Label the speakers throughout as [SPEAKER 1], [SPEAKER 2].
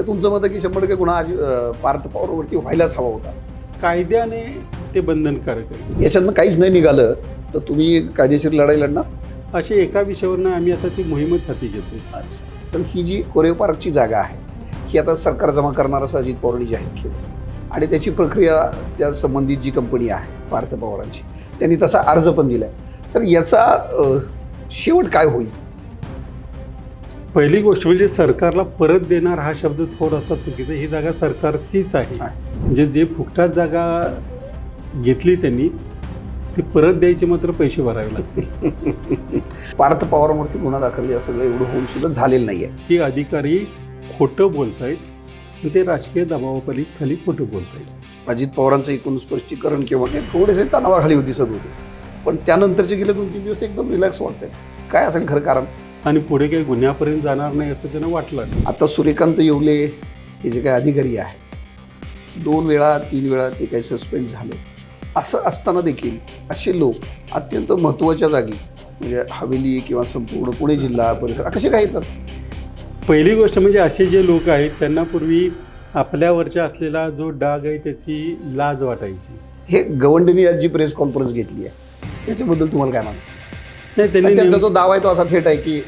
[SPEAKER 1] तर तुमचं मत आहे की शंभर टक्के गुन्हा पार्थ पवारवरती व्हायलाच हवा होता.
[SPEAKER 2] कायद्याने ते बंधनकारक आहे.
[SPEAKER 1] याच्यातनं काहीच नाही निघालं तर तुम्ही कायदेशीर लढाई लढणार?
[SPEAKER 2] असे एका विषयावरनं आम्ही आता ती मोहीमच हाती
[SPEAKER 1] अच्छा. तर ही जी कोरेव पार्कची जागा आहे ही आता सरकार जमा करणार असं अजित पवारांनी जाहीर केलं. आणि त्याची प्रक्रिया त्या संबंधित जी कंपनी आहे पार्थ पवारांची त्यांनी तसा अर्ज पण दिलाय. तर याचा शेवट काय होईल?
[SPEAKER 2] पहिली गोष्ट म्हणजे सरकारला परत देणार हा शब्द थोडासा चुकीचा आहे. ही जागा सरकारचीच आहे.
[SPEAKER 1] आहे.
[SPEAKER 2] म्हणजे जे फुकटात जागा घेतली त्यांनी ती परत द्यायचे मात्र पैसे भरावे लागते
[SPEAKER 1] पार्थ पवारांवरती गुन्हा दाखल सगळं एवढं होऊन सुद्धा झालेलं नाही आहे
[SPEAKER 2] ही अधिकारी खोटं बोलत आहेत ते राजकीय दबावाखाली खाली खोटं बोलत आहेत
[SPEAKER 1] अजित पवारांचं एकूण स्पष्टीकरण किंवा ते थोडेसे तणावाखाली दिसत होते. पण त्यानंतरचे गेले दोन तीन दिवस एकदम रिलॅक्स वाटतंय. काय असेल खरं कारण?
[SPEAKER 2] आणि पुढे काही गुन्ह्यापर्यंत जाणार नाही असं त्यांना वाटलं.
[SPEAKER 1] आता सूर्यकांत येवले हे जे काही अधिकारी आहे दोन वेळा तीन वेळा ते काही सस्पेंड झाले. असं असताना देखील असे लोक अत्यंत महत्त्वाच्या जागी म्हणजे हवेली किंवा संपूर्ण पुणे जिल्हा परिसर कसे काय येतात?
[SPEAKER 2] पहिली गोष्ट म्हणजे असे जे लोक आहेत त्यांना पूर्वी आपल्यावरच्या असलेला जो डाग आहे त्याची लाज वाटायची.
[SPEAKER 1] हे गवंडीने आज जी प्रेस कॉन्फरन्स घेतली आहे त्याच्याबद्दल तुम्हाला काय म्हणाल
[SPEAKER 2] नाही त्यांनी
[SPEAKER 1] त्यांचा जो दावा आहे तो असा थेट आहे की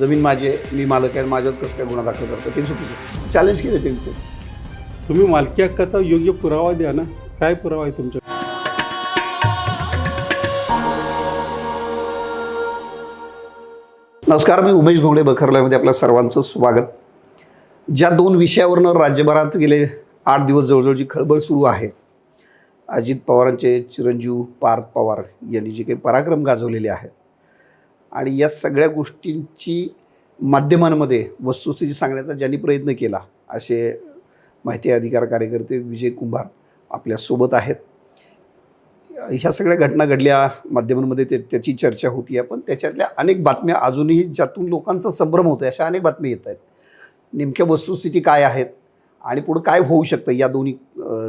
[SPEAKER 1] जमीन माझे मी मालक आहे माझ्याच कसं काय गुन्हा दाखल करतं ते चुकीचं चॅलेंज केले त्यांनी
[SPEAKER 2] तुम्ही मालकी हक्काचा योग्य पुरावा द्या ना. काय पुरावा आहे तुमच्या
[SPEAKER 1] नमस्कार मी उमेश घोंगडे बखरल्यामध्ये आपल्या सर्वांचं स्वागत. ज्या दोन विषयावरनं राज्यभरात गेले आठ दिवस जवळजवळ जी खळबळ सुरू आहे अजित पवारांचे चिरंजीव पार्थ पवार यांनी जे काही पराक्रम गाजवलेले आहेत. आणि या सगळ्या गोष्टींची माध्यमांमध्ये वस्तुस्थिती सांगण्याचा ज्यांनी प्रयत्न केला असे माहिती अधिकार कार्यकर्ते विजय कुंभार आपल्यासोबत आहेत. ह्या सगळ्या घटना घडल्या माध्यमांमध्ये ते त्याची चर्चा होती आहे पण त्याच्यातल्या अनेक बातम्या अजूनही ज्यातून लोकांचा संभ्रम होतो अशा अनेक बातम्या येत आहेत. नेमक्या वस्तुस्थिती काय आहेत आणि पुढं काय होऊ शकतं या दोन्ही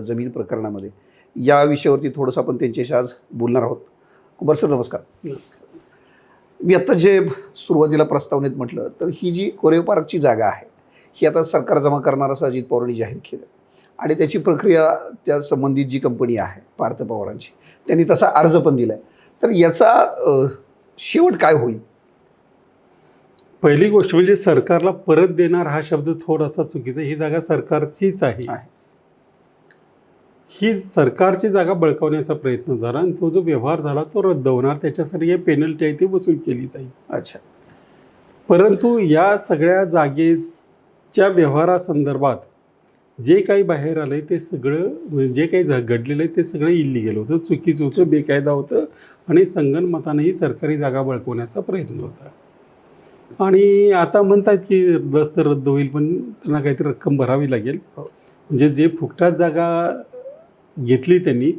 [SPEAKER 1] जमीन प्रकरणामध्ये? या विषयावरती थोडंसं आपण त्यांच्याशी आज बोलणार आहोत. कुमार सर नमस्कार. मी आत्ता जे सुरुवातीला प्रस्तावनेत म्हटलं तर ही जी कोरेव पार्कची जागा आहे ही आता सरकार जमा करणार असं अजित पवारांनी जाहीर केलं. आणि त्याची प्रक्रिया त्या संबंधित जी कंपनी आहे पार्थ पवारांची त्यांनी तसा अर्ज पण दिला आहे तर याचा शेवट काय होईल?
[SPEAKER 2] पहिली गोष्ट म्हणजे सरकारला परत देणार हा शब्द थोडासा चुकीचा. ही जागा सरकारचीच आहे. ही सरकारची जागा बळकावण्याचा प्रयत्न झाला आणि तो जो व्यवहार झाला तो रद्द होणार. त्याच्यासाठी हे पेनल्टी आहे ती वसूल केली जाईल.
[SPEAKER 1] अच्छा.
[SPEAKER 2] परंतु या सगळ्या जागेच्या व्यवहारासंदर्भात जे काही बाहेर आलंय ते सगळं जे काही घडलेलं आहे ते सगळं इलिगल होतं चुकीचं होतं बेकायदा होतं आणि संगनमतानेही सरकारी जागा बळकवण्याचा प्रयत्न होता. आणि आता म्हणतात की दस्त रद्द होईल पण त्यांना काहीतरी रक्कम भरावी लागेल.
[SPEAKER 1] हो.
[SPEAKER 2] म्हणजे जे फुकटात जागा घेतली त्यांनी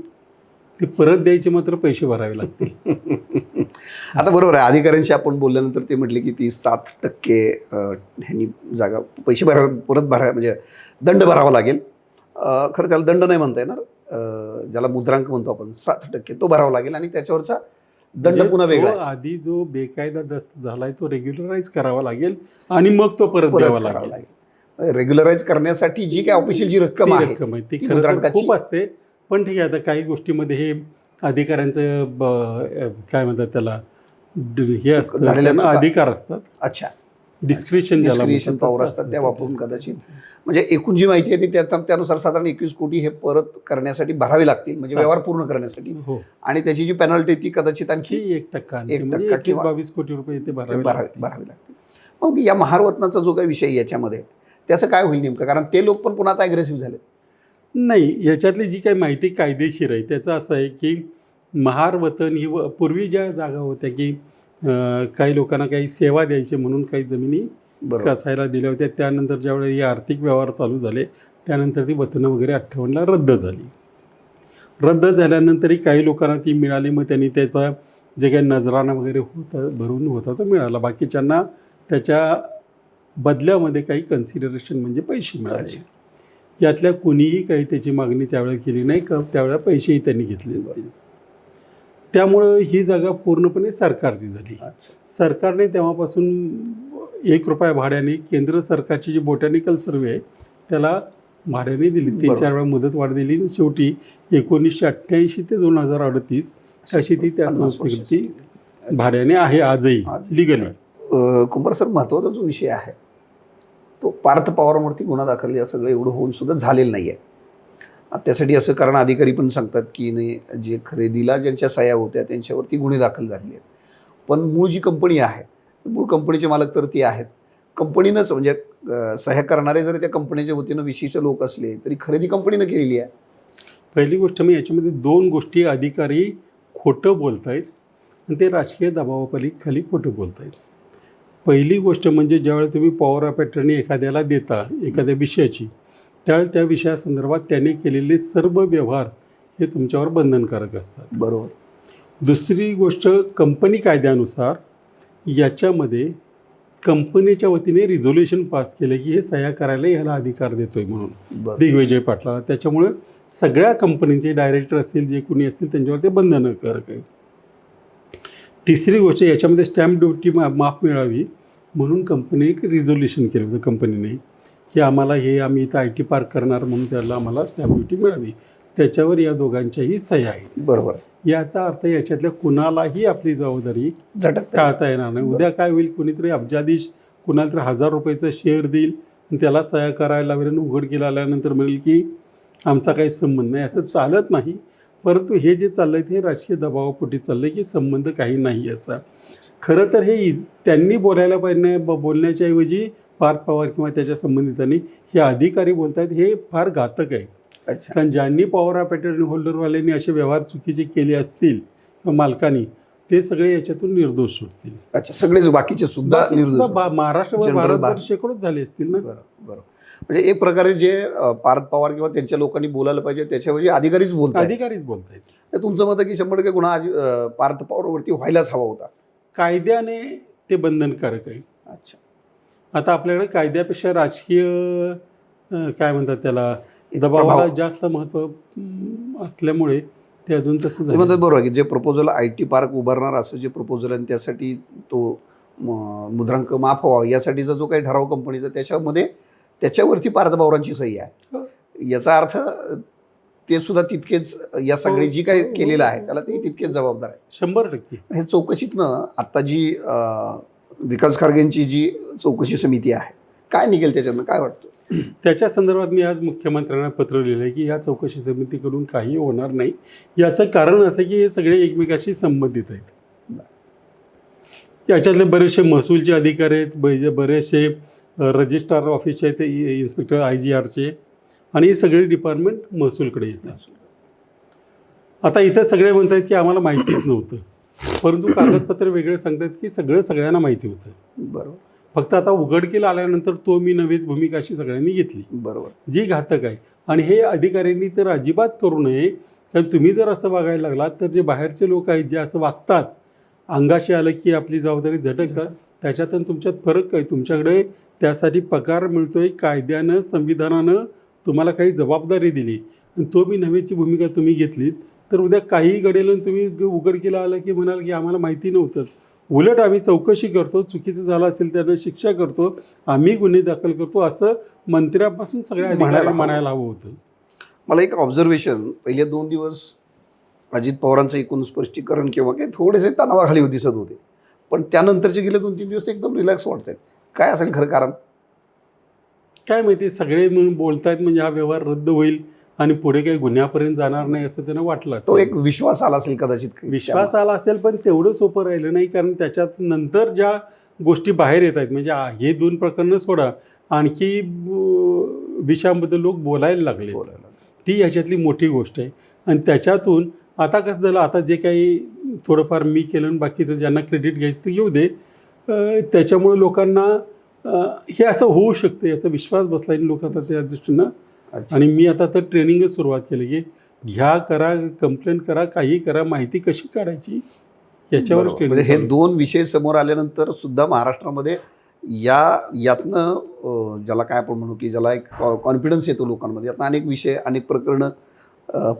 [SPEAKER 2] ती परत द्यायचे मात्र पैसे भरावे लागतील.
[SPEAKER 1] आता बरोबर आहे अधिकाऱ्यांशी आपण बोलल्यानंतर ते म्हटले की ती सात टक्के ह्यांनी जागा पैसे भरा परत भरा म्हणजे दंड भरावा लागेल. खरं त्याला दंड नाही म्हणता येणार. ज्याला मुद्रांक म्हणतो आपण सात टक्के तो भरावा लागेल आणि त्याच्यावरचा दंड
[SPEAKER 2] म्हणजे
[SPEAKER 1] पुन्हा वेगळा.
[SPEAKER 2] आधी जो बेकायदा दस्त झालाय तो रेग्युलराईज करावा लागेल आणि मग तो परत द्यावा लागेल.
[SPEAKER 1] रेग्युलराईज करण्यासाठी जी काय ऑफिशियल जी रक्कम आहे
[SPEAKER 2] ती खूप असते. पण ठीक आहे आता काही गोष्टीमध्ये हे अधिकाऱ्यांचं ब- काय म्हणतात त्याला ड- हे असतं
[SPEAKER 1] झालेल्या
[SPEAKER 2] त्यांना
[SPEAKER 1] चुका.
[SPEAKER 2] अधिकार असतात.
[SPEAKER 1] अच्छा.
[SPEAKER 2] डिस्क्रिप्शन
[SPEAKER 1] डिस्क्रिप्शन पॉवर असतात त्या वापरून कदाचित. म्हणजे एकूण जी माहिती आहे ती त्या त्यानुसार साधारण एकवीस कोटी हे परत करण्यासाठी भरावे लागतील म्हणजे
[SPEAKER 2] सा-
[SPEAKER 1] व्यवहार पूर्ण करण्यासाठी.
[SPEAKER 2] हो.
[SPEAKER 1] आणि त्याची जी पेनल्टी ती कदाचित आणखी
[SPEAKER 2] ही एक टक्का आणखी.
[SPEAKER 1] एक
[SPEAKER 2] म्हणजे
[SPEAKER 1] टक्का
[SPEAKER 2] एकवीस
[SPEAKER 1] किंवा-
[SPEAKER 2] बावीस कोटी रुपये ते भरावे
[SPEAKER 1] भरावे
[SPEAKER 2] लागतील.
[SPEAKER 1] भरावे मग या महारवतनाचा जो काही विषय आहे याच्यामध्ये त्याचं काय होईल नेमकं? कारण ते लोक पण पुन्हा आता अग्रेसिव्ह झाले
[SPEAKER 2] नाही याच्यातली जी काही माहिती कायदेशीर आहे त्याचं असं आहे की महार वतन ही व- पूर्वी ज्या जागा होत्या की अं, काही लोकांना काही सेवा द्यायची म्हणून काही जमिनी
[SPEAKER 1] बरोबर.
[SPEAKER 2] कसायला दिल्या होत्या. त्यानंतर ज्यावेळी हे आर्थिक व्यवहार चालू झाले त्यानंतर ती वतनं वगैरे अठ्ठावन्नला रद्द झाली. रद्द झाल्यानंतरही काही लोकांना ती मिळाली मग त्यांनी त्याचा जे काही नजराना वगैरे होता भरून होता तो मिळाला. बाकीच्यांना त्याच्या बदल्यामध्ये काही कन्सिडरेशन म्हणजे पैसे मिळाले. यातल्या कुणीही काही त्याची मागणी त्यावेळेला केली नाही का त्यावेळेला पैसेही त्यांनी घेतले असतील त्यामुळं ही जागा पूर्णपणे सरकारची झाली. सरकारने तेव्हापासून एक रुपया भाड्याने केंद्र सरकारची जी बोटॅनिकल सर्वे आहे त्याला भाड्याने दिली. तीन. चार वेळा मुदत वाढ दिली आणि शेवटी एकोणीसशे अठ्ठ्याऐंशी ते दोन हजार अडतीस अशी ती त्या संस्थेची भाड्याने आहे आजही.
[SPEAKER 1] आज.
[SPEAKER 2] लिगली
[SPEAKER 1] कुंभार सर महत्त्वाचा जो विषय आहे तो पार्थ पवारांवरती गुन्हा दाखल या सगळं एवढं होऊन सुद्धा झालेलं नाही आहे. त्यासाठी असं कारण अधिकारी पण सांगतात की नाही जे खरेदीला ज्यांच्या सह्या होत्या त्यांच्यावरती गुन्हे दाखल झालेले आहेत. पण मूळ जी कंपनी आहे मूळ कंपनीचे मालक तर ती आहेत. कंपनीनंच म्हणजे सह्या करणारे जर त्या कंपनीच्या वतीनं विशिष्ट लोक असले तरी खरेदी कंपनीनं केलेली आहे.
[SPEAKER 2] पहिली गोष्ट मी याच्यामध्ये दोन गोष्टी अधिकारी खोटं बोलत आहेत आणि ते राजकीय दबावाखाली खाली खोटं बोलत आहेत पहिली गोष्ट म्हणजे ज्यावेळेला तुम्ही पॉवर ऑफ अटर्नी एखाद्याला देता एखाद्या विषयाची त्यावेळेला त्या विषयासंदर्भात त्याने केलेले सर्व व्यवहार हे तुमच्यावर बंधनकारक असतात.
[SPEAKER 1] बरोबर.
[SPEAKER 2] दुसरी गोष्ट कंपनी कायद्यानुसार याच्यामध्ये कंपनीच्या वतीने रिझोल्युशन पास केलं की हे सह्या करायला ह्याला अधिकार देतोय म्हणून. दिग्विजय पाटलाला. त्याच्यामुळे सगळ्या कंपनीचे डायरेक्टर असतील जे कोणी असतील त्यांच्यावर ते बंधनकारक आहे. तिसरी गोष्ट याच्यामध्ये स्टॅम्प ड्युटी मा माफ मिळावी म्हणून कंपनी एक रिझोल्युशन केलं होतं कंपनीने की आम्हाला हे आम्ही इथं आय टी पार्क करणार म्हणून त्याला आम्हाला स्टॅम्प ड्युटी मिळावी. त्याच्यावर या दोघांच्याही सह्या आहेत.
[SPEAKER 1] बरोबर.
[SPEAKER 2] याचा अर्थ याच्यातल्या कुणालाही आपली जबाबदारी
[SPEAKER 1] झटक
[SPEAKER 2] टाळता येणार नाही. उद्या काय होईल कोणीतरी अब्जाधीश कुणाला तरी हजार रुपयाचं शेअर देईल आणि त्याला सह्या करायला लावेल आणि उघडकीला आल्यानंतर म्हणेल की आमचा काही संबंध नाही. असं चालत नाही. परंतु हे जे चाललं आहे ते राजकीय दबावापोटी चाललं आहे की संबंध काही नाही असा खरं तर हे त्यांनी बोलायला पाहिजे बोलण्याच्या ऐवजी पार्थ पवार किंवा त्याच्या संबंधितांनी हे अधिकारी बोलत आहेत हे फार घातक आहे. कारण ज्यांनी पॉवर ऑफ अटर्नी होल्डरवाल्यांनी असे व्यवहार चुकीचे केले असतील किंवा मालकांनी ते सगळे याच्यातून निर्दोष सुटतील
[SPEAKER 1] अच्छा सगळेच बाकीचे सुद्धा निर्दोष
[SPEAKER 2] महाराष्ट्रभर भारतभर. शेकडोच झाले असतील ना?
[SPEAKER 1] बरं बरं. म्हणजे एक प्रकारे जे अ, पार्थ पवार किंवा त्यांच्या लोकांनी बोलायला पाहिजे त्याच्याऐवजी अधिकारीच बोलतात
[SPEAKER 2] अधिकारीच बोलतायत.
[SPEAKER 1] तुमचं मत आहे की शंभर टक्के गुन्हा पार्थ पवारवरती व्हायलाच हवा होता.
[SPEAKER 2] कायद्याने ते बंधनकारक आहे.
[SPEAKER 1] अच्छा.
[SPEAKER 2] आता आपल्याकडे कायद्यापेक्षा राजकीय काय म्हणतात त्याला दबावाला. जास्त महत्त्व अं, असल्यामुळे ते अजून तसं
[SPEAKER 1] म्हणतात बरोबर आहे की जे प्रपोजल आय टी पार्क उभारणार असं जे प्रपोजल आहे आणि त्यासाठी तो मुद्रांक माफ व्हावा यासाठीचा जो काही ठराव कंपनीचा त्याच्यामध्ये त्याच्यावरती पार्थ पवारांची सही आहे.
[SPEAKER 2] हो.
[SPEAKER 1] याचा अर्थ ते सुद्धा तितकेच या सगळे जी काही
[SPEAKER 2] हो, हो.
[SPEAKER 1] केलेलं आहे त्याला ते तितकेच जबाबदार आहे.
[SPEAKER 2] शंभर टक्के.
[SPEAKER 1] हे चौकशीतनं आत्ता जी विकास खारगेंची जी चौकशी समिती आहे काय निघेल त्याच्यातनं काय वाटतं?
[SPEAKER 2] त्याच्या संदर्भात मी आज मुख्यमंत्र्यांना पत्र लिहिलं आहे की या चौकशी समितीकडून काही होणार नाही. याचं कारण असं की हे सगळे एकमेकाशी संबंधित आहेत. याच्यातले बरेचसे महसूलचे अधिकारी आहेत बरे- बरेचसे रजिस्ट्रार ऑफिसचे आहेत इ- इन्स्पेक्टर आय जी आरचे आणि हे सगळे डिपार्टमेंट महसूलकडे येतात. आता इथं सगळे म्हणतात की आम्हाला माहितीच नव्हतं. परंतु कागदपत्र वेगळे सांगतात की सगळं सगळ्यांना माहिती होतं.
[SPEAKER 1] बरोबर.
[SPEAKER 2] फक्त आता उघडकीला आल्यानंतर तो मी नवीच भूमिका अशी सगळ्यांनी घेतली.
[SPEAKER 1] बरोबर.
[SPEAKER 2] जी घातक आहे. आणि हे अधिकाऱ्यांनी तर अजिबात करू नये. कारण तुम्ही जर असं वागायला लागलात तर जे बाहेरचे लोक आहेत जे असं वागतात अंगाशी आलं की आपली जबाबदारी झटकतात त्याच्यात आणि तुमच्यात फरक काय? तुमच्याकडे त्यासाठी पगार मिळतोय कायद्यानं संविधानानं तुम्हाला काही जबाबदारी दिली. आणि तो मी नव्हेची भूमिका तुम्ही घेतलीत. तर उद्या काही घडेल तुम्ही ग- उघडकीला आलं की म्हणाल की आम्हाला माहिती नव्हतंच. उलट आम्ही चौकशी करतो चुकीचं झालं असेल त्यांना शिक्षा करतो आम्ही गुन्हे दाखल करतो असं मंत्र्यापासून सगळ्या
[SPEAKER 1] म्हणायला.
[SPEAKER 2] म्हणायला हवं होतं.
[SPEAKER 1] मला एक ऑब्झर्वेशन पहिले दोन दिवस अजित पवारांचं एकूण स्पष्टीकरण किंवा काही थोडेसे तणावाखाली दिसत होते. पण त्यानंतरचे गेले दोन तीन दिवस एकदम रिलॅक्स वाटत आहेत काय असेल खरं कारण?
[SPEAKER 2] काय माहिती सगळे म्हणून बोलतायत म्हणजे हा व्यवहार रद्द होईल आणि पुढे काही गुन्ह्यापर्यंत जाणार नाही असं त्यांना वाटलं
[SPEAKER 1] तो एक विश्वास आला असेल कदाचित
[SPEAKER 2] विश्वास आला असेल पण तेवढं सोपं राहिलं नाही कारण त्याच्यात नंतर ज्या गोष्टी बाहेर येत आहेत म्हणजे हे दोन प्रकरणं सोडा आणखी विषयांबद्दल लोक बोलायला लागले. ती ह्याच्यातली मोठी गोष्ट आहे. आणि त्याच्यातून आता कसं झालं आता जे काही थोडंफार मी केलं आणि बाकीचं ज्यांना क्रेडिट घ्यायचं ते घेऊ दे त्याच्यामुळे लोकांना हे असं होऊ शकतं याचा विश्वास बसला आणि लोक आता त्या दृष्टीनं. आणि मी आता तर ट्रेनिंगच सुरुवात केली की घ्या करा कंप्लेंट करा काही करा माहिती कशी काढायची याच्यावरच
[SPEAKER 1] बरोबर. म्हणजे हे दोन विषय समोर आल्यानंतर सुद्धा महाराष्ट्रामध्ये या यातनं ज्याला काय आपण म्हणू की ज्याला एक कॉन्फिडन्स येतो लोकांमध्ये यातनं अनेक विषय अनेक प्रकरणं.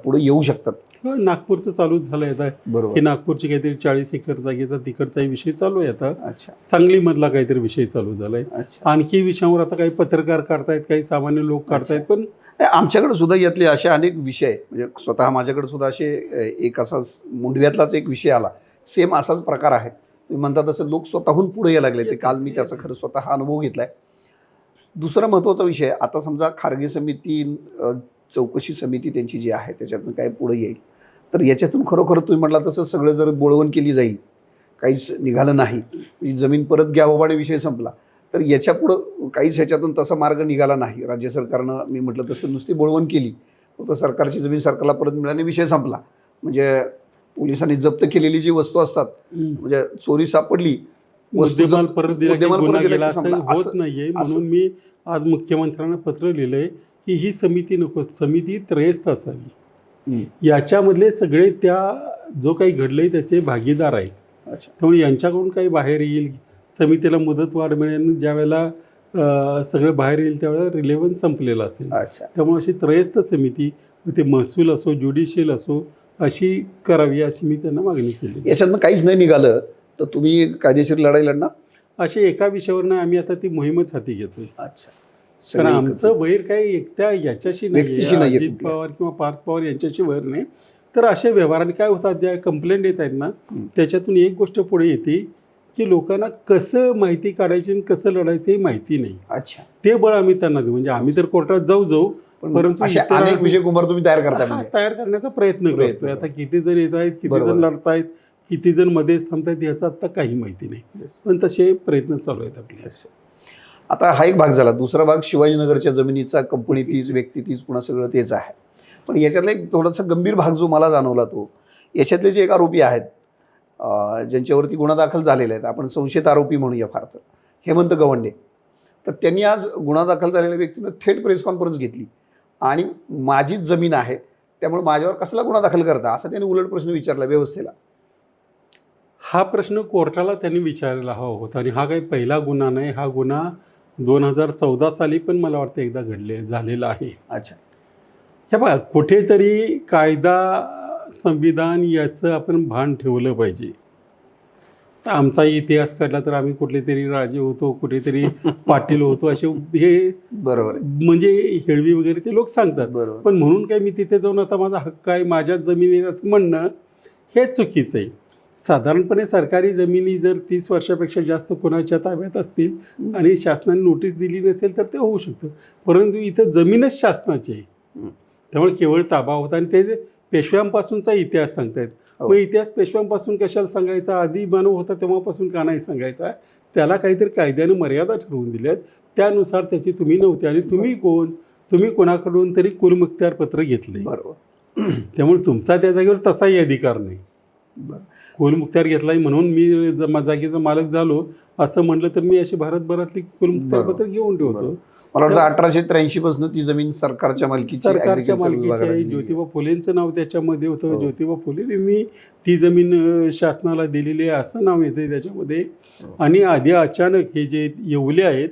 [SPEAKER 1] पुढे येऊ शकतात
[SPEAKER 2] नागपूरचं चालूच झालंय आता की नागपूरची काहीतरी चाळीस एकर जागेचा तिकडचाही विषय चालू आहे आता.
[SPEAKER 1] अच्छा.
[SPEAKER 2] सांगलीमधला काहीतरी विषय चालू झालाय. आणखी विषयावर आता काही पत्रकार काढतायत काही सामान्य लोक काढतायत पण
[SPEAKER 1] आमच्याकडे सुद्धा यातले असे अनेक विषय. म्हणजे स्वतः माझ्याकडे सुद्धा असे एक असाच मुंडव्यातलाच एक विषय आला. सेम असाच प्रकार आहे. तुम्ही म्हणता तसं लोक स्वतःहून पुढे यायला लागले ते. काल मी त्याचा खरं स्वतः अनुभव घेतलाय. दुसरा महत्त्वाचा विषय आता समजा खारगे समिती चौकशी समिती त्यांची जी आहे त्याच्यातनं काय पुढे येईल? तर याच्यातून खरोखर तुम्ही म्हटला तसं सगळं जर बोळवण केली जाईल काहीच निघालं नाही ही जमीन परत घ्या बाबाने विषय संपला तर याच्या पुढं काहीच ह्याच्यातून तसा मार्ग निघाला नाही राज्य सरकारनं मी म्हटलं तसं नुसती बोळवण केली फक्त सरकारची जमीन सरकारला परत मिळाली विषय संपला म्हणजे पोलिसांनी जप्त केलेली जी वस्तू असतात म्हणजे चोरी सापडली
[SPEAKER 2] मुद्देमाल परत दिला. होत नाहीये म्हणून मी आज मुख्यमंत्र्यांना पत्र लिहिलंय की ही समिती नको समिती त्रयस्थ असावी. याच्यामधले सगळे त्या जो काही घडलंय त्याचे भागीदार आहेत.
[SPEAKER 1] अच्छा.
[SPEAKER 2] त्यामुळे यांच्याकडून काही बाहेर येईल समितीला मुदतवाढ मिळेल ज्यावेळेला अं, सगळं बाहेर येईल त्यावेळेला रिलेव्हन्स संपलेलं असेल.
[SPEAKER 1] अच्छा.
[SPEAKER 2] त्यामुळे अशी त्रयस्थ समिती ते महसूल असो ज्युडिशियल असो अशी करावी अशी मी त्यांना मागणी केली.
[SPEAKER 1] याच्यातनं काहीच नाही निघालं तर तुम्ही कायदेशीर लढाई लढणार?
[SPEAKER 2] अशी एका विषयावरनं आम्ही आता ती मोहीमच हाती घेतोय.
[SPEAKER 1] अच्छा.
[SPEAKER 2] कारण आमचं. वैर काही एकट्या याच्याशी नाही अजित. पवार किंवा पार्थ पवार यांच्याशी वैर नाही तर असे व्यवहाराने काय होतात ज्या कंप्लेंट येत आहेत ना. त्याच्यातून एक गोष्ट पुढे येते की लोकांना कसं माहिती काढायची आणि कसं लढायचं हे माहिती नाही
[SPEAKER 1] अच्छा
[SPEAKER 2] ते बळ आम्ही त्यांना देऊ म्हणजे आम्ही तर कोर्टात जाऊ जाऊ परंतु
[SPEAKER 1] अनेक विजय कुमार तुम्ही तयार करता म्हणजे
[SPEAKER 2] तयार करण्याचा प्रयत्न करतोय आता. किती जण येत आहेत किती. जण लढतायत किती जण मध्येच थांबतायत याचा आता काही माहिती नाही. पण तसे प्रयत्न चालू आहेत आपले
[SPEAKER 1] आता हा एक भाग झाला. दुसरा भाग शिवाजीनगरच्या जमिनीचा कंपनी तीच व्यक्ती तीच पुन्हा सगळं तेच आहे. पण याच्यातला एक थोडासा गंभीर भाग जो मला जाणवला तो याच्यातले जे एक आरोपी आहेत ज्यांच्यावरती गुन्हा दाखल झालेले आहेत आपण संशयित आरोपी म्हणूया फार तर हेमंत गवंडे. तर त्यांनी आज गुन्हा दाखल झालेल्या व्यक्तीनं थेट प्रेस कॉन्फरन्स घेतली. आणि माझीच जमीन आहे त्यामुळे माझ्यावर कसला गुन्हा दाखल करता असा त्यांनी उलट प्रश्न विचारला व्यवस्थेला.
[SPEAKER 2] हा प्रश्न कोर्टाला त्यांनी विचारायला हवा हो- होता. आणि हा काही पहिला गुन्हा नाही हा गुन्हा दोन हजार चौदा साली पण मला वाटतं एकदा घडले झालेला आहे.
[SPEAKER 1] अच्छा.
[SPEAKER 2] हे बघा कुठेतरी कायदा संविधान याचं आपण भान ठेवलं पाहिजे. तर आमचा इतिहास काढला तर आम्ही कुठले तरी राजे होतो कुठेतरी पाटील होतो असे हे
[SPEAKER 1] बरोबर.
[SPEAKER 2] म्हणजे हेळवी वगैरे ते लोक सांगतात.
[SPEAKER 1] बरोबर.
[SPEAKER 2] पण म्हणून काय मी तिथे जाऊन आता माझा हक्क आहे माझ्याच जमिनीत असं म्हणणं हे चुकीचं आहे. साधारणपणे सरकारी जमिनी जर तीस वर्षापेक्षा जास्त कोणाच्या ताब्यात असतील आणि शासनाने नोटीस दिली नसेल तर ते होऊ शकतं. परंतु इथं जमीनच शासनाची आहे. त्यामुळे केवळ ताबा होता आणि ते जे पेशव्यांपासूनचा इतिहास सांगतायत.
[SPEAKER 1] हो.
[SPEAKER 2] मग इतिहास पेशव्यांपासून कशाला सांगायचा? आधी मानव होता तेव्हापासून का नाही सांगायचा? त्याला काहीतरी कायद्याने मर्यादा ठरवून दिल्यात त्यानुसार त्याची तुम्ही नव्हती आणि तुम्ही कोण? तुम्ही कोणाकडून तरी कुलमुख्तार पत्र घेतले
[SPEAKER 1] बरोबर.
[SPEAKER 2] त्यामुळे तुमचा त्या जागेवर तसाही अधिकार नाही. कुलमुख्तार घेतलाय म्हणून मी ज- जागेचा मालक झालो असं म्हणलं तर मी अशी भारतभरातली कुलमुख्तार
[SPEAKER 1] बरोबर.
[SPEAKER 2] पत्र घेऊन ठेवतो
[SPEAKER 1] बरोबर. मला वाटतं अठराशे त्र्याऐंशी पासून ती जमीन सरकारच्या मालकीची
[SPEAKER 2] सरकारच्या
[SPEAKER 1] agriculture
[SPEAKER 2] मालकीची
[SPEAKER 1] विभागाला
[SPEAKER 2] आहे. ज्योतिबा फुलेंचं नाव त्याच्यामध्ये होतं
[SPEAKER 1] हो.
[SPEAKER 2] ज्योतिबा फुले मी ती जमीन अं, शासनाला दिलेली आहे असं नाव येतं त्याच्यामध्ये
[SPEAKER 1] हो.
[SPEAKER 2] आणि आधी अचानक हे जे येवले आहेत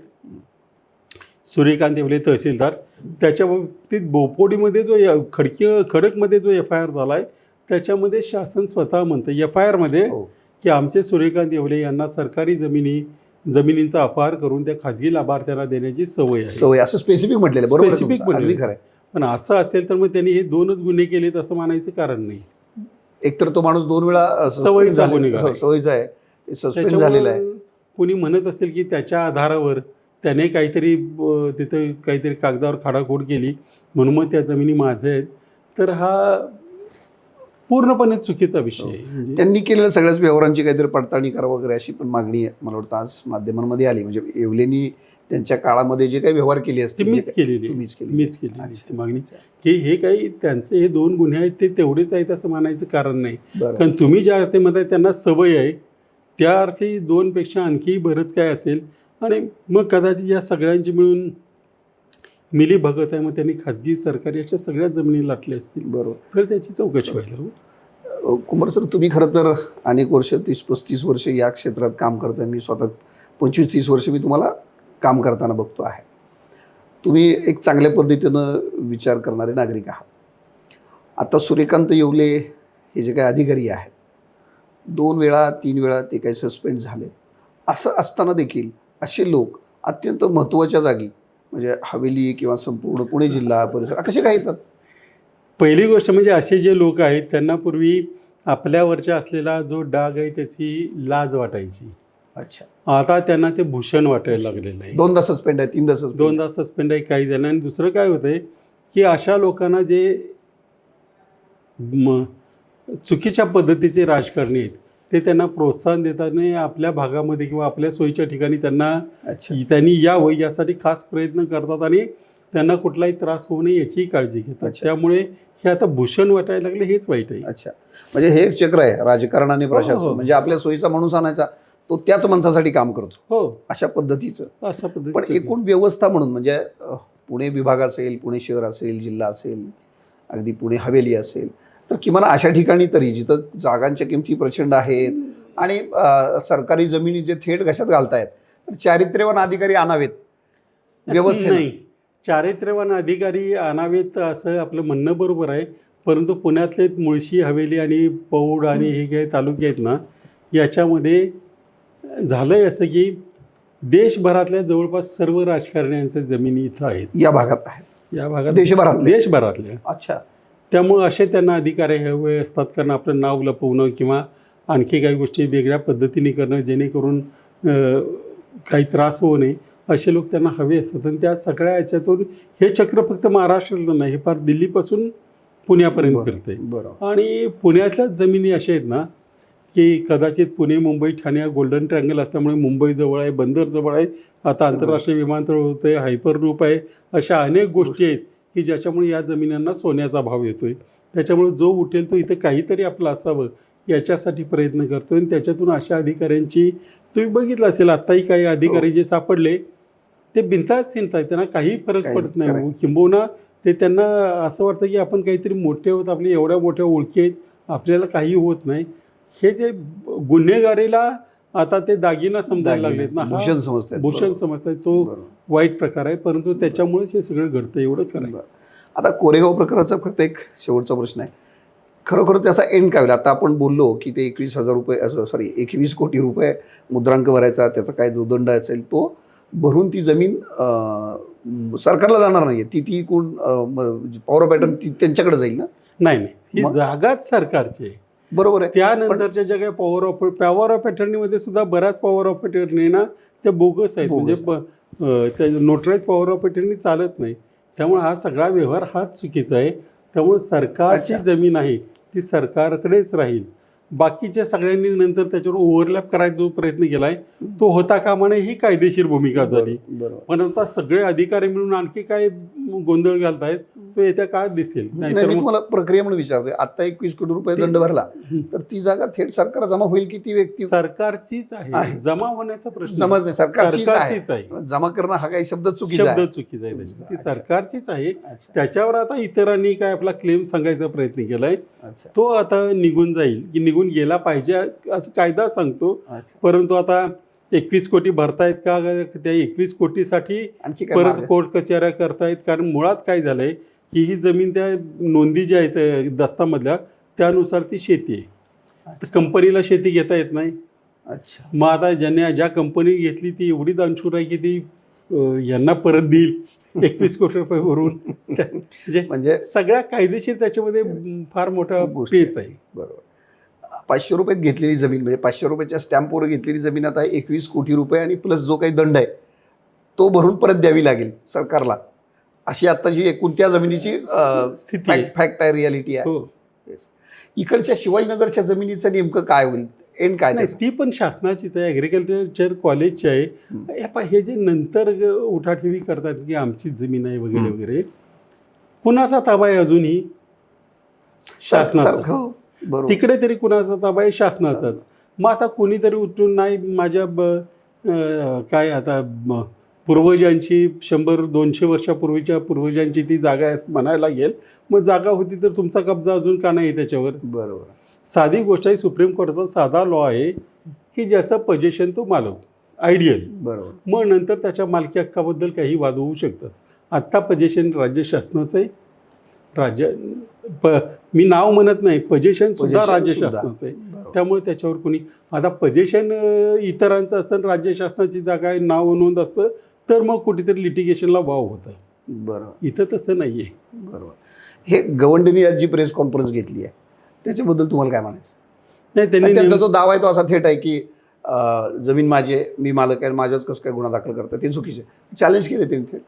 [SPEAKER 2] सूर्यकांत येवले तहसीलदार त्याच्या बाबतीत बोपोडीमध्ये जो या- खडकी खडकमध्ये जो एफ आय आर झाला आहे त्याच्यामध्ये शासन स्वतः म्हणतं. एफ आय आरमध्ये
[SPEAKER 1] हो.
[SPEAKER 2] की आमचे सूर्यकांत येवले यांना सरकारी जमिनी जमिनींचा अपहार करून त्या खाजगी लाभार्थ्यांना देण्याची सवय आहे.
[SPEAKER 1] सवय. असं स्पेसिफिक म्हटलेलं. अगदी
[SPEAKER 2] म्हटलेलं. पण असं असेल तर मग त्यांनी हे दोनच गुन्हे केलेत असं म्हणायचं कारण नाही.
[SPEAKER 1] एकतर तो माणूस दोन वेळा
[SPEAKER 2] सवयीचा
[SPEAKER 1] झाले-
[SPEAKER 2] गुन्हेगार आहे.
[SPEAKER 1] हो, सवयीचा आहे सस्पेंड
[SPEAKER 2] त्याच्यामुळं
[SPEAKER 1] झालेला आहे.
[SPEAKER 2] कोणी म्हणत असेल की त्याच्या आधारावर त्याने काहीतरी तिथं काहीतरी कागदावर खाडाखोड केली म्हणून मग त्या जमिनी माझ्या आहेत. तर हा पूर्णपणे चुकीचा विषय आहे. म्हणजे
[SPEAKER 1] त्यांनी केलेल्या सगळ्याच व्यवहारांची काहीतरी पडताळणी करा वगैरे अशी पण मागणी आहे. मला वाटतं आज माध्यमांमध्ये आली. म्हणजे येवलेनी त्यांच्या काळामध्ये जे काही व्यवहार केले
[SPEAKER 2] ती
[SPEAKER 1] असतील
[SPEAKER 2] मीच केलेली आहे.
[SPEAKER 1] तुम्हीच केली
[SPEAKER 2] मीच केलेली आहे
[SPEAKER 1] अच्छा.
[SPEAKER 2] ती मागणी. की हे काही त्यांचे हे दोन गुन्हे आहेत ते तेवढेच आहेत असं म्हणायचं कारण नाही.
[SPEAKER 1] बरं.
[SPEAKER 2] कारण तुम्ही ज्या अर्थेमध्ये त्यांना सवय आहे त्या अर्थी दोनपेक्षा आणखी बरंच काय असेल. आणि मग कदाचित या सगळ्यांची मिळून मिली भगत आहे मग त्यांनी खाजगी सरकारी अशा सगळ्या जमिनी लाटल्या असतील.
[SPEAKER 1] बरोबर.
[SPEAKER 2] तर त्याची चौकशी व्हायला
[SPEAKER 1] कुमार सर तुम्ही खरं तर अनेक वर्ष तीस पस्तीस वर्ष या क्षेत्रात काम करताय. मी स्वतः पंचवीस तीस वर्ष मी तुम्हाला काम करताना बघतो आहे. तुम्ही एक चांगल्या पद्धतीनं विचार करणारे नागरिक आहात. आता सूर्यकांत येवले हे जे काही अधिकारी आहेत दोन वेळा तीन वेळा ते काही सस्पेंड झाले असं असताना देखील असे लोक अत्यंत महत्त्वाच्या जागी म्हणजे हवेली किंवा संपूर्ण पुणे जिल्हा परिसर कसे काय येतात?
[SPEAKER 2] पहिली गोष्ट म्हणजे असे जे लोक आहेत त्यांना पूर्वी आपल्यावरच्या असलेला जो डाग आहे त्याची लाज वाटायची.
[SPEAKER 1] अच्छा.
[SPEAKER 2] आता त्यांना ते भूषण वाटायला लागलेलं आहे.
[SPEAKER 1] दोनदा सस्पेंड आहे तीनदा सस्पेंड
[SPEAKER 2] दोनदा सस्पेंड आहे काही जण आणि दुसरं काय होतंय की अशा लोकांना जे म चुकीच्या पद्धतीचे राजकारणी आहेत ते त्यांना प्रोत्साहन देताना आपल्या भागामध्ये किंवा आपल्या सोयीच्या ठिकाणी त्यांना त्यांनी यावं यासाठी खास प्रयत्न करतात आणि त्यांना कुठलाही त्रास होऊ नये याचीही काळजी घेतात. त्यामुळे हे आता भूषण वाटायला लागले हेच वाईट आहे.
[SPEAKER 1] अच्छा. म्हणजे हे एक चक्र आहे राजकारण आणि प्रशासन.
[SPEAKER 2] हो.
[SPEAKER 1] म्हणजे आपल्या सोयीचा माणूस आणायचा तो त्याच माणसासाठी काम करतो.
[SPEAKER 2] हो.
[SPEAKER 1] अशा पद्धतीचं.
[SPEAKER 2] अशा
[SPEAKER 1] पण
[SPEAKER 2] पद्धतीचं
[SPEAKER 1] एकूण व्यवस्था म्हणून म्हणजे पुणे विभाग असेल पुणे शहर असेल जिल्हा असेल अगदी पुणे हवेली असेल तर किमान अशा ठिकाणी तरी जिथं जागांच्या किमती प्रचंड आहेत आणि सरकारी जमिनी जे थेट घशात घालतायत तर चारित्र्यवान अधिकारी आणावेत. व्यवस्थित.
[SPEAKER 2] नाही. चारित्र्यवान अधिकारी आणावेत असं आपलं म्हणणं बरोबर आहे. परंतु पुण्यातले मुळशी हवेली आणि पौड आणि हे काही तालुके आहेत ना याच्यामध्ये झालंय असं की देशभरातल्या जवळपास सर्व राजकारण्यांच्या जमिनी इथं आहेत.
[SPEAKER 1] या भागात आहेत.
[SPEAKER 2] या भागात
[SPEAKER 1] देशभरातले?
[SPEAKER 2] देशभरातल्या
[SPEAKER 1] अच्छा.
[SPEAKER 2] त्यामुळं असे त्यांना अधिकारी हवे असतात कारण आपलं नाव लपवणं किंवा आणखी काही गोष्टी वेगळ्या पद्धतीने करणं जेणेकरून काही त्रास होऊ नये असे लोक त्यांना हवे असतात. आणि त्या सगळ्या याच्यातून हे चक्र फक्त महाराष्ट्रातलं नाही हे फार दिल्लीपासून पुण्यापर्यंत. फिरते
[SPEAKER 1] बरोबर
[SPEAKER 2] आणि पुण्यातल्याच जमिनी अशा आहेत ना की कदाचित पुणे मुंबई ठाणे हा गोल्डन ट्रँगल असल्यामुळे मुंबई जवळ आहे बंदर जवळ आहे. आता आंतरराष्ट्रीय विमानतळ होतं आहे हायपर लूप आहे अशा अनेक गोष्टी आहेत. की ज्याच्यामुळे या जमिनींना सोन्याचा भाव येतो आहे त्याच्यामुळे जो उठेल तो इथं काहीतरी आपलं असावं याच्यासाठी प्रयत्न करतो आणि त्याच्यातून अशा अधिकाऱ्यांची तुम्ही बघितलं असेल आत्ताही काही अधिकारी जे सापडले ते बिनताच आहेत. त्यांना काही फरक पडत नाही. किंबहुना ते त्यांना असं वाटतं की आपण काहीतरी मोठे होत आपले एवढ्या मोठ्या ओळखी आहेत. आपल्याला काही होत नाही. हे जे गुन्हेगारीला आता ते दागिना समजायला लागलेत ना.
[SPEAKER 1] भूषण समजतात
[SPEAKER 2] भूषण समजतात. तो. वाईट प्रकार आहे परंतु त्याच्यामुळेच हे सगळं घडतं एवढं खरं आहे.
[SPEAKER 1] बरं. आता कोरेगाव प्रकरणाचा फक्त एक शेवटचा प्रश्न आहे. खरोखर त्याचा एंड काय होईल? आता आपण बोललो की ते एकवीस हजार रुपये सॉरी एकवीस कोटी रुपये मुद्रांक भरायचा त्याचा काय जो दंड असेल तो भरून ती जमीन सरकारला जाणार नाही ती ती कोण पॉवर पॅटर्न ती त्यांच्याकडे जाईल ना?
[SPEAKER 2] नाही नाही. ही? जागाच सरकारची आहे.
[SPEAKER 1] बरोबर आहे.
[SPEAKER 2] त्यानंतरच्या ज्या काही पॉवर ऑफ पॉवर ऑफ अटर्नीमध्ये सुद्धा बऱ्याच पॉवर ऑफ अटर्नी ना त्या बोगस आहेत. म्हणजे नोटराईज पॉवर ऑफ अटर्नी चालत नाही. त्यामुळे हा सगळा व्यवहार हाच चुकीचा आहे. त्यामुळे सरकारची. जमीन आहे ती सरकारकडेच राहील. बाकीच्या सगळ्यांनी नंतर त्याच्यावर ओव्हरलॅप करायचा जो प्रयत्न केलाय तो होता कामा नये ही कायदेशीर भूमिका झाली. पण आता सगळे अधिकारी मिळून आणखी काय गोंधळ घालतायत तो येत्या काळात दिसेल.
[SPEAKER 1] नाही
[SPEAKER 2] नाहीतर
[SPEAKER 1] मी तुम्हाला प्रक्रिया म्हणून विचारतोय. आता एकवीस कोटी रुपये दंड भरला. तर ती जागा थेट सरकार जमा होईल की ती व्यक्ती
[SPEAKER 2] सरकारचीच आहे. जमा होण्याचा प्रश्न
[SPEAKER 1] समज नाही सरकारचीच आहे. जमा करणं हा काही शब्द चुकीचा
[SPEAKER 2] शब्द चुकीचा आहे. ती. सरकारचीच आहे. त्याच्यावर आता इतरांनी काय आपला क्लेम सांगायचा प्रयत्न केलाय. तो आता निघून जाईल की निघून गेला पाहिजे असं कायदा सांगतो. परंतु आता एकवीस कोटी भरतायत का? त्या एकवीस कोटीसाठी
[SPEAKER 1] आणखी काय
[SPEAKER 2] परत? कोर्ट कचेऱ्या करतायत. कारण मुळात काय झालंय की ही जमीन त्या नोंदी ज्या आहेत अ, दस्तामधल्या त्यानुसार ती शेती आहे. तर कंपनीला शेती घेता येत नाही.
[SPEAKER 1] अच्छा.
[SPEAKER 2] मग आता ज्यांनी ज्या कंपनी घेतली ती एवढी दानशूर आहे की ती अ, यांना परत देईल. एकवीस कोटी रुपये भरून. म्हणजे
[SPEAKER 1] म्हणजे
[SPEAKER 2] सगळ्या कायदेशीर त्याच्यामध्ये फार मोठा
[SPEAKER 1] गोष्टी
[SPEAKER 2] पेच आहे.
[SPEAKER 1] बरोबर. पाचशे रुपयात घेतलेली जमीन म्हणजे पाचशे रुपयाच्या स्टॅम्पवर घेतलेली जमीन आता एकवीस कोटी रुपये आणि प्लस जो काही दंड आहे तो भरून परत द्यावी लागेल सरकारला अशी आत्ताची एकूण त्या जमिनीची
[SPEAKER 2] स्थिती.
[SPEAKER 1] फॅक्ट आहे रियालिटी आहे
[SPEAKER 2] हो
[SPEAKER 1] इकडच्या शिवाजीनगरच्या जमिनीचं नेमकं काय होईल एंड काय
[SPEAKER 2] नाही? ती पण शासनाचीच आहे ॲग्रिकल्चर कॉलेजची आहे
[SPEAKER 1] हं.
[SPEAKER 2] हे जे नंतर उठाठेवी करतात की आमचीच जमीन आहे वगैरे. वगैरे कुणाचा ताबा आहे अजूनही शासनाचा तिकडे तरी कुणाचा ताबा आहे? शासनाचाच. मग आता कोणीतरी उठून नाही माझ्या काय आता पूर्वजांची शंभर दोनशे वर्षापूर्वीच्या पूर्वजांची ती जागा आहे असं म्हणायला लागेल. मग जागा होती तर तुमचा कब्जा अजून का नाही त्याच्यावर?
[SPEAKER 1] बरोबर.
[SPEAKER 2] साधी गोष्ट आहे सुप्रीम कोर्टाचा साधा लॉ आहे की ज्याचं पजेशन तो मालक आयडियल
[SPEAKER 1] बरोबर.
[SPEAKER 2] मग नंतर त्याच्या मालकी हक्काबद्दल काही वाद होऊ शकतात. आत्ता पजेशन राज्य शासनाचं आहे. राज्य प मी नाव म्हणत नाही पजेशन सुद्धा राज्य. शासनाचं आहे. त्यामुळे त्याच्यावर कोणी आता पजेशन इतरांचं असतं आणि राज्य शासनाची जागा आहे नाव नोंद असतं तर मग कुठेतरी लिटिगेशनला वाव होतं.
[SPEAKER 1] बरोबर.
[SPEAKER 2] इथं तसं नाही आहे
[SPEAKER 1] बरोबर. हे गवंडीने आज जी प्रेस कॉन्फरन्स घेतली आहे त्याच्याबद्दल तुम्हाला काय म्हणायचं?
[SPEAKER 2] नाही त्यांनी
[SPEAKER 1] त्यांचा जो दावा आहे तो असा थेट आहे की जमीन माझी मी मालक आहे माझ्याच कसं काय गुन्हा दाखल करतात ते चुकीचे चॅलेंज केले त्यांनी थेट.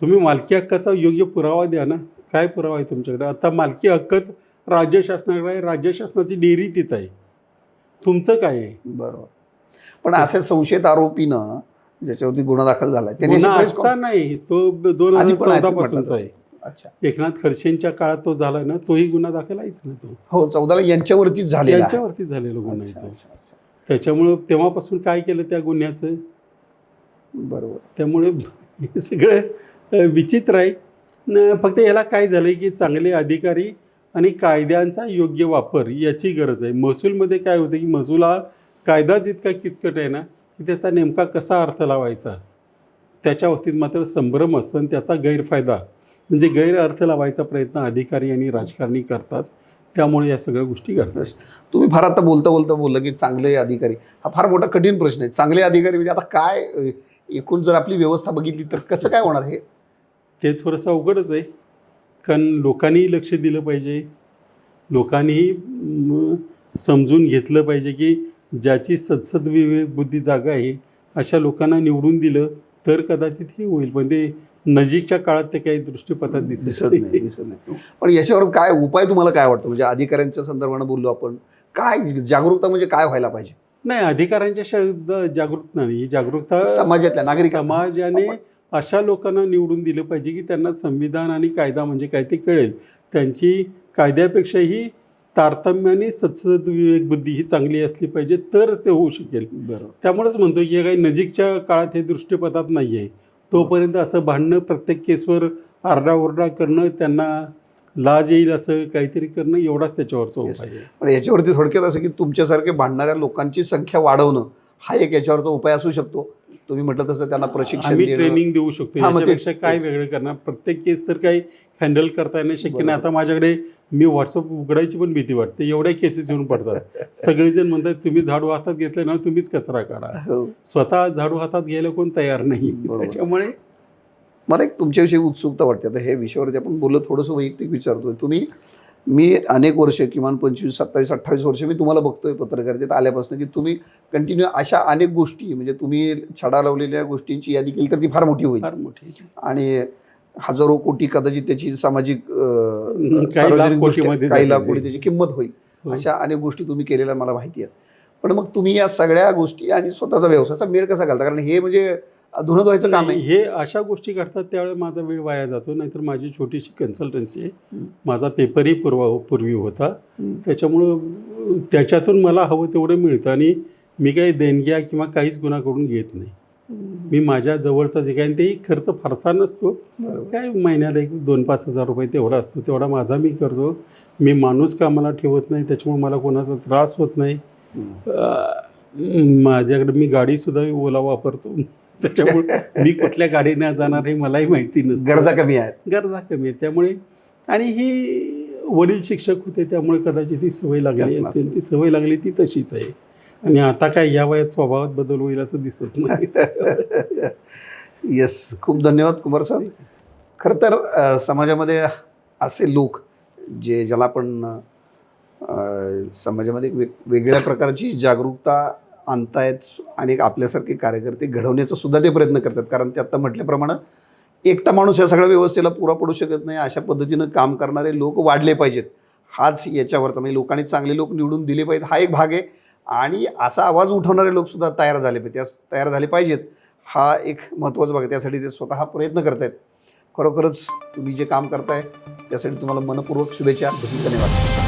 [SPEAKER 2] तुम्ही मालकी हक्काचा योग्य पुरावा द्या ना. काय पुरावा आहे तुमच्याकडे? आता मालकी हक्कच राज्य शासनाकडे आहे राज्य शासनाची डेअरी तिथं आहे. तुमचं काय आहे?
[SPEAKER 1] बरोबर. पण असे संशयित आरोपीनं ज्याच्यावरती गुन्हा दाखल झाला त्यांनी
[SPEAKER 2] नाही तो दोन हजार चौदा पासूनचा आहे.
[SPEAKER 1] अच्छा.
[SPEAKER 2] एकनाथ खडसेंच्या काळात तो झाला ना तोही गुन्हा दाखल आहेच ना तो.
[SPEAKER 1] हो चौदाला यांच्यावरतीच झालेला आहे.
[SPEAKER 2] यांच्यावरती झालेला गुन्हा आहे. त्याच्यामुळं तेव्हापासून काय केलं त्या गुन्ह्याचं?
[SPEAKER 1] बरोबर.
[SPEAKER 2] त्यामुळे हे सगळं विचित्र आहे. फक्त याला काय झालं की चांगले अधिकारी आणि कायद्यांचा योग्य वापर याची गरज आहे. महसूलमध्ये काय होतं की महसूल हा कायदाच इतका किचकट आहे ना की त्याचा नेमका कसा अर्थ लावायचा? त्याच्या बाबतीत मात्र संभ्रम असतो आणि त्याचा गैरफायदा म्हणजे गैरअर्थ लावायचा प्रयत्न अधिकारी आणि राजकारणी करतात. त्यामुळे या सगळ्या गोष्टी घडतात.
[SPEAKER 1] तुम्ही फार आता बोलता बोलता बोललं की चांगले अधिकारी. हा फार मोठा कठीण प्रश्न आहे. चांगले अधिकारी म्हणजे आता काय एकूण जर आपली व्यवस्था बघितली तर कसं काय होणार हे?
[SPEAKER 2] ते थोडंसं अवघडच आहे. कारण लोकांनीही लक्ष दिलं पाहिजे. लोकांनीही समजून घेतलं पाहिजे की ज्याची सदसद विवेक बुद्धी जागा आहे अशा लोकांना निवडून दिलं तर कदाचित हे होईल. पण ते नजीकच्या काळात ते काही दृष्टीपथात दिसत
[SPEAKER 1] नाही. दिसत नाही. पण याच्यावर काय उपाय तुम्हाला काय वाटतं? म्हणजे अधिकाऱ्यांच्या संदर्भानं बोललो आपण. काय जागरूकता म्हणजे काय व्हायला पाहिजे?
[SPEAKER 2] नाही अधिकाऱ्यांच्या शब्द जागृत नाही. ही जागरूकता
[SPEAKER 1] समाजातल्या नागरिक
[SPEAKER 2] समाजाने अशा लोकांना निवडून दिलं पाहिजे की त्यांना संविधान आणि कायदा म्हणजे काय ते कळेल. त्यांची कायद्यापेक्षाही तारतम्याने सत्सद विवेक बुद्धी ही चांगली असली पाहिजे तरच ते होऊ शकेल.
[SPEAKER 1] बरोबर.
[SPEAKER 2] त्यामुळेच म्हणतो की हे काही नजीकच्या काळात हे दृष्टीपथात नाही आहे तोपर्यंत असं भांडणं प्रत्येक केसवर आरडाओरडा करणं त्यांना लाज येईल असं काहीतरी करणं एवढाच त्याच्यावरचा. उपाय
[SPEAKER 1] पण याच्यावरती थोडक्यात असं की तुमच्यासारखे भांडणाऱ्या लोकांची संख्या वाढवणं हा एक याच्यावरचा उपाय असू शकतो. तुम्ही म्हटलं तसं त्यांना प्रशिक्षण
[SPEAKER 2] आम्ही ट्रेनिंग देऊ शकतो याच्यापेक्षा काय. वेगळं करणार? प्रत्येक केस तर काही हँडल करता येणं शक्य नाही. आता माझ्याकडे मी व्हॉट्सअप उघडायची पण भीती वाटते. एवढ्या केसेस येऊन पडतात. सगळेजण म्हणतात तुम्ही झाडू हातात घेतले ना तुम्हीच कचरा काढा.
[SPEAKER 1] हो.
[SPEAKER 2] स्वतः झाडू हातात घ्यायला कोण तयार नाही. त्याच्यामुळे
[SPEAKER 1] मला एक तुमच्याविषयी उत्सुकता वाटते. आता हे विषयावरती आपण बोललो थोडंसं वैयक्तिक विचारतोय. तुम्ही मी अनेक वर्ष किमान पंचवीस सत्तावीस अठ्ठावीस वर्ष मी तुम्हाला बघतोय पत्रकारितेत आल्यापासून की तुम्ही कंटिन्यू अशा अनेक गोष्टी म्हणजे तुम्ही छडा लावलेल्या गोष्टींची यादी केली तर ती फार मोठी होईल.
[SPEAKER 2] फार मोठी
[SPEAKER 1] आणि हजारो कोटी कदाचित त्याची सामाजिक
[SPEAKER 2] काही लाख
[SPEAKER 1] सार्वजनिक काही. कोटी त्याची किंमत होईल.
[SPEAKER 2] हो.
[SPEAKER 1] अशा अनेक गोष्टी तुम्ही केलेल्या मला माहिती आहेत. पण मग तुम्ही या सगळ्या गोष्टी आणि स्वतःचा व्यवसायाचा मेळ कसा घालता? कारण हे म्हणजे धुणं धुवायचं काम आहे
[SPEAKER 2] हे अशा गोष्टी घडतात त्यावेळेस माझा वेळ वाया जातो नाहीतर माझी छोटीशी कन्सल्टन्सी आहे. माझा पेपरही पूर्व पूर्वी होता. त्याच्यामुळं त्याच्यातून मला हवं तेवढं मिळतं आणि मी काही देणग्या किंवा काहीच गुन्हा करून घेत नाही. मी माझ्या जवळचा जे काही तेही खर्च फारसा नसतो. काय महिन्याला एक दोन पाच हजार रुपये तेवढा असतो तेवढा माझा मी करतो. मी माणूस कामाला ठेवत नाही त्याच्यामुळे मला कोणाचा त्रास होत नाही. माझ्याकडे मी गाडीसुद्धा ओला वापरतो. त्याच्यामुळे मी कुठल्या गाडीने जाणार हे मलाही माहिती नसतं.
[SPEAKER 1] गरजा कमी आहेत.
[SPEAKER 2] गरजा कमी आहेत. त्यामुळे आणि ही वडील शिक्षक होते त्यामुळे कदाचित ती सवय लागली असेल. ती सवय लागली ती तशीच आहे. आणि आता काय या वयात स्वभावात बदल होईल असं दिसत नाही.
[SPEAKER 1] येस खूप धन्यवाद कुमार सर खरं तर समाजामध्ये असे लोक जे ज्याला आपण समाजामध्ये वेग वेगळ्या प्रकारची जागरूकता आणतायत आणि एक आपल्यासारखे कार्यकर्ते घडवण्याचा सुद्धा ते प्रयत्न करतात. कारण ते आत्ता म्हटल्याप्रमाणे एकटा माणूस या सगळ्या व्यवस्थेला पुरा पडू शकत नाही. अशा पद्धतीनं काम करणारे लोक वाढले पाहिजेत. हाच याच्यावरचा म्हणजे लोकांनी चांगले लोक निवडून दिले पाहिजेत. हा एक भाग आहे. आणि असा आवाज उठवणारे लोकसुद्धा तयार झाले पाहिजे त्या तयार झाले पाहिजेत. हा एक महत्त्वाचा भाग आहे. त्यासाठी ते स्वतः प्रयत्न करत आहेत खरोखरच तुम्ही जे काम करताय त्यासाठी तुम्हाला मनपूर्वक शुभेच्छा. धन्यवाद.